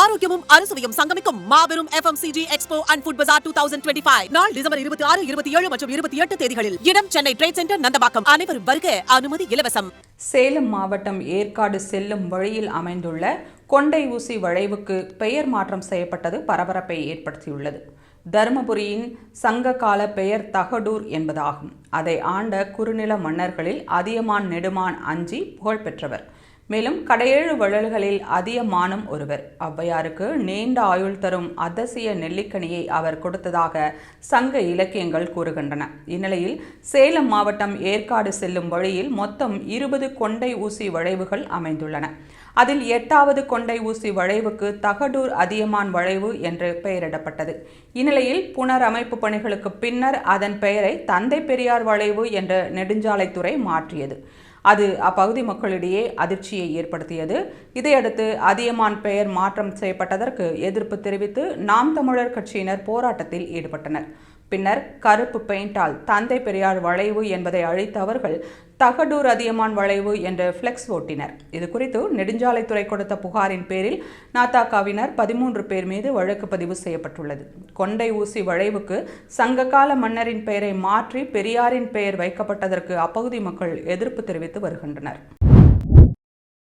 ஆரோக்கியமும் அறுசுவையும் சங்கமிக்கும் மாபெரும் FMCG expo and food bazaar two thousand twenty five நாள் டிசம்பர் இருபத்தி ஆறு இருபத்தி ஏழு மற்றும் இருபத்தி எட்டு தேதிகளில் இடம் சென்னை ட்ரேட் சென்டர் நந்தபாக்கம் அனைவரும் வருக அனுமதி இலவசம். சேலம் மாவட்டம் ஏற்காடு செல்லும் வழியில் அமைந்துள்ள கொண்டை ஊசி வளைவுக்கு பெயர் மாற்றம் செய்யப்பட்டது பரபரப்பை ஏற்படுத்தியுள்ளது. தருமபுரியின் சங்ககால பெயர் தகடூர் என்பதாகும். அதை ஆண்ட குறுநில மன்னர்களில் அதியமான் நெடுமான் அஞ்சி புகழ்பெற்றவர். மேலும் கடையேழு வள்ளல்களில் அதியமானும் ஒருவர். ஔவையாருக்கு நீண்ட ஆயுள் தரும் அதசிய நெல்லிக்கனியை அவர் கொடுத்ததாக சங்க இலக்கியங்கள் கூறுகின்றன. இந்நிலையில் சேலம் மாவட்டம் ஏற்காடு செல்லும் வழியில் மொத்தம் இருபது கொண்டை ஊசி வளைவுகள் அமைந்துள்ளன. அதில் எட்டாவது கொண்டை ஊசி வளைவுக்கு தகடூர் அதியமான் வளைவு என்று பெயரிடப்பட்டது. இந்நிலையில் புனரமைப்பு பணிகளுக்கு பின்னர் அதன் பெயரை தந்தை பெரியார் வளைவு என்ற நெடுஞ்சாலைத்துறை மாற்றியது. அது அப்பகுதி மக்களிடையே அதிர்ச்சியை ஏற்படுத்தியது. இதையடுத்து அதியமான் பெயர் மாற்றம் செய்யப்பட்டதற்கு எதிர்ப்பு தெரிவித்து நாம் தமிழர் கட்சியினர் போராட்டத்தில் ஈடுபட்டனர். பின்னர் கருப்பு பெயிண்டால் தந்தை பெரியார் வளைவு என்பதை அழித்தவர்கள் தகடூர் அதியமான் வளைவு என்று ஃப்ளெக்ஸ் ஓட்டினர். இது குறித்து நெடுஞ்சாலைத்துறை கொடுத்த புகாரின் பேரில் நாத்தாக்காவினர் பதிமூன்று பேர் மீது வழக்கு பதிவு செய்யப்பட்டுள்ளது. கொண்டை ஊசி வளைவுக்கு சங்ககால மன்னரின் பெயரை மாற்றி பெரியாரின் பெயர் வைக்கப்பட்டதற்கு அப்பகுதி மக்கள் எதிர்ப்பு தெரிவித்து வருகின்றனர்.